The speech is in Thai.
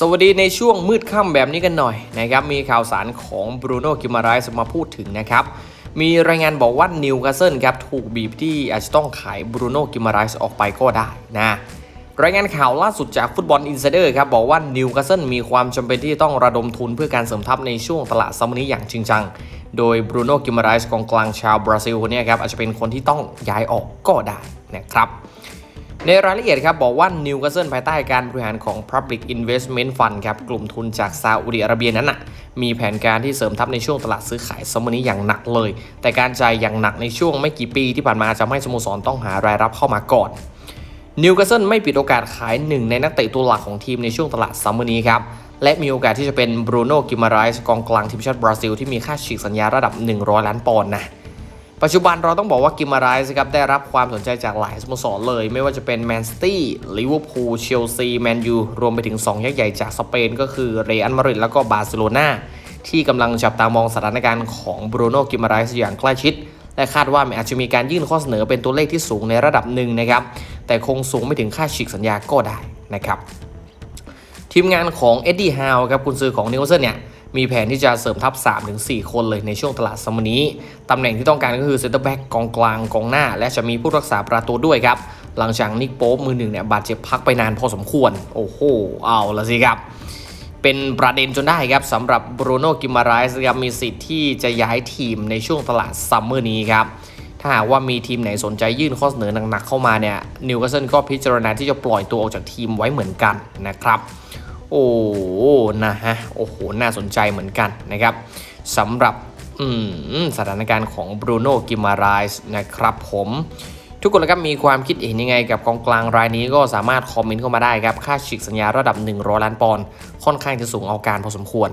สวัสดีในช่วงมืดค่ำแบบนี้กันหน่อยนะครับมีข่าวสารของบรูโน่กิมาไรส์มาพูดถึงนะครับ มีรายงานบอกว่านิวคาสเซิลครับถูกบีบที่อาจจะต้องขายบรูโน่กิมารส์ออกไปก็ได้นะรายงานข่าวล่าสุดจากฟุตบอลอินไซเดอร์ครับบอกว่านิวคาสเซิลมีความจำเป็นที่ต้องระดมทุนเพื่อการเสริมทัพในช่วงตลาดซัมเมอร์นี้อย่างจริงจัง โดยบรูโน่กิมารส์กองกลางชาวบราซิลคนนี้ครับอาจจะเป็นคนที่ต้องย้ายออกก็ได้นะครับ ในรายละเอียดครับบอกว่านิวคาสเซิลภายใต้การบริหารของ Public Investment Fund ครับกลุ่มทุนจากซาอุดิอาระเบียนั้นน่ะมีแผนการที่เสริมทัพในช่วงตลาดซื้อขายซัมเมอร์นี้อย่างหนักเลย แต่การจ่ายอย่างหนักในช่วงไม่กี่ปีที่ผ่านมาจะให้สโมสรต้องหารายรับเข้ามาก่อนนิวคาสเซิลไม่ปิดโอกาสขายหนึ่งในนักเตะตัวหลักของทีมในช่วงตลาดซัมเมอร์นี้ครับและมีโอกาสที่จะเป็นบรูโน่กิมาไรส์กองกลางทีมชาติบราซิลที่มีค่าฉีกสัญญาระดับ 100 ล้านปอนด์นะ ปัจจุบันเราต้องบอกว่ากิมาไรส์ครับได้รับความสนใจจากหลายสโมสรเลย ไม่ว่าจะเป็นแมนซิตี้ลิเวอร์พูลเชลซีแมนยูรวมไปถึง 2 ยักษ์ใหญ่จากสเปนก็คือเรอัลมาดริดแล้วก็บาร์เซโลนาที่กำลังจับตามองสถานการณ์ของบรูโน่กิมาไรส์อย่างใกล้ชิด และคาดว่าอาจจะมีการยื่นข้อเสนอเป็นตัวเลขที่สูงในระดับหนึ่งนะครับแต่คงสูงไม่ถึงค่าฉีกสัญญาก็ได้นะครับ ทีมงานของเอ็ดดี้ฮาวครับกุนซือของนิวคาสเซิลเนี่ยมีแผนที่จะเสริมทัพ 3-4 คนเลยในช่วงตลาดซัมเมอร์นี้ ตำแหน่งที่ต้องการก็คือเซนเตอร์แบ็กกองกลางกองหน้า และจะมีผู้รักษาประตูด้วยครับ หลังจากนิกโป๊ปมือหนึ่งเนี่ยบาดเจ็บพักไปนานพอสมควร โอ้โห เอาละสิครับ เป็นประเด็นจนได้ครับสำหรับบรูโน่กิมาไรส์ครับมีสิทธิ์ที่จะย้ายทีมในช่วงตลาดซัมเมอร์นี้ครับถ้าหากว่ามีทีมไหนสนใจยื่นข้อเสนอหนักๆเข้ามาเนี่ยนิวคาสเซิลก็พิจารณาที่จะปล่อยตัวออกจากทีมไว้เหมือนกันนะครับ โอ้นะฮะโอ้โหน่าสนใจเหมือนกันนะครับสำหรับสถานการณ์ของบรูโน่กิมารายส์นะครับผมทุกคนแล้วครับมีความคิดเห็นยังไงกับกองกลางรายนี้ก็สามารถคอมเมนต์เข้ามาได้ครับ ค่าฉีกสัญญาระดับ 100 ล้านปอนด์ค่อนข้างจะสูงเอาการพอสมควร